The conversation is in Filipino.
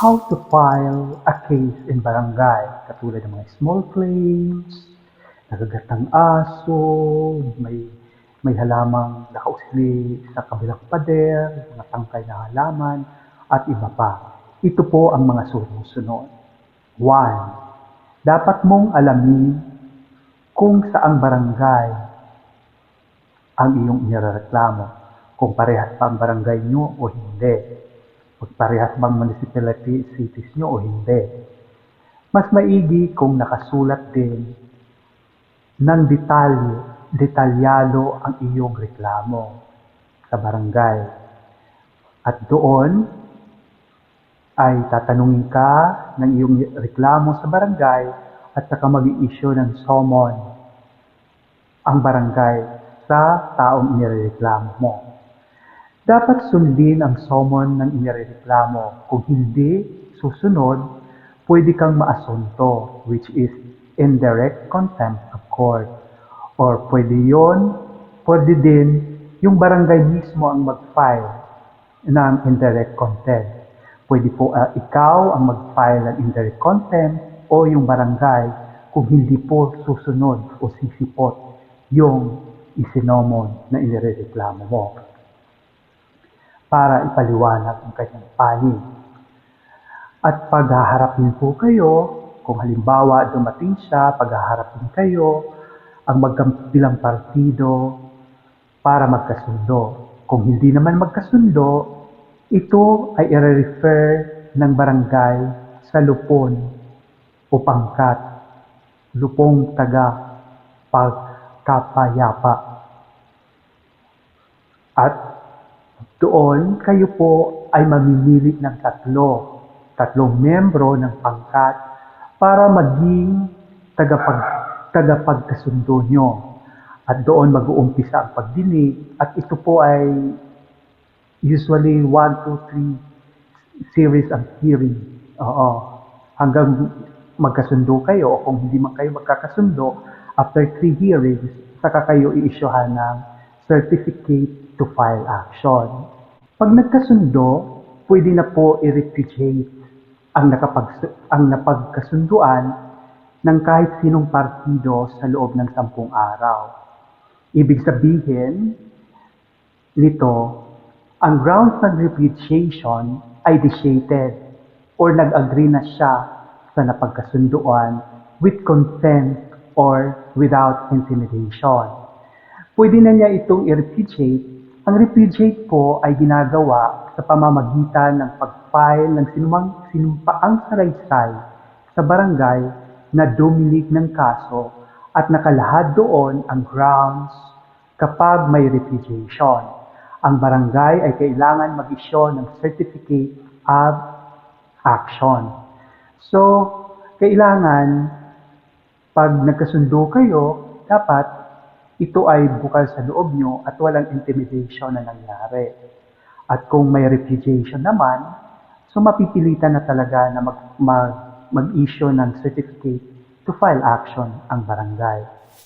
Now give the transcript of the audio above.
how to file a case in barangay, katulad ng mga small claims, nagagat ng aso, may may halamang nakausli sa kabilang pader, mga tangkay na halaman, at iba pa. Ito po ang mga sumusunod. One, dapat mong alamin kung saang barangay ang iyong inireklamo. Kung parehas pa ang barangay nyo o hindi. Kung parehas bang municipality cities nyo o hindi. Mas maigi kung nakasulat din ng detalye, detalyado ang iyong reklamo sa barangay. At doon ay tatanungin ka ng iyong reklamo sa barangay at saka mag-i-issue ng summon ang barangay sa taong inireklamo mo. Dapat sundin ang summon ng inireklamo. Kung hindi susunod, pwede kang maasunto, which is indirect contempt of court. Or pwede yon, pwede din yung barangay mismo ang mag-file ng indirect contempt. Pwede po ah, ikaw ang mag-file ng indirect contempt o yung barangay kung hindi po susunod o sisipot yung isinomon na inireklamo mo para ipaliwanag ang kanyang panig. At paghaharapin po kayo, kung halimbawa dumating siya, paghaharapin kayo, ang magkabilang partido para magkasundo. Kung hindi naman magkasundo, ito ay i-refer ng barangay sa lupon o pangkat, lupong taga pagkapayapa. At doon kayo po ay mamimili ng tatlo, tatlong membro ng pangkat para maging tagapag, tagapagkasundo nyo. At doon mag-uumpisa ang pagdinig at ito po ay usually 1, 2, 3 series of hearing. Oo. Hanggang magkasundo kayo o kung hindi man kayo magkakasundo, after 3 hearings, saka kayo i-issuehan ng certificate to file action. Pag nagkasundo, pwede na po i-repudiate ang, nakapag, ang napagkasunduan ng kahit sinong partido sa loob ng sampung araw. Ibig sabihin nito, ang grounds ng repudiation ay vitiated or nag-agree na siya sa napagkasunduan with consent or without intimidation. Pwede na niya itong i-repudiate. Ang repudiate po ay ginagawa sa pamamagitan ng pag-file ng sinumang sinumpaang salaysay sa barangay na dumilig ng kaso at nakalahad doon ang grounds kapag may repudiation. Ang barangay ay kailangan mag-issue ng certificate of action. So, kailangan pag nagkasundo kayo, dapat ito ay bukal sa loob nyo at walang intimidation na nangyari. At kung may repudiation naman, so mapipilitan na talaga na mag, mag, mag-issue ng certificate to file action ang barangay.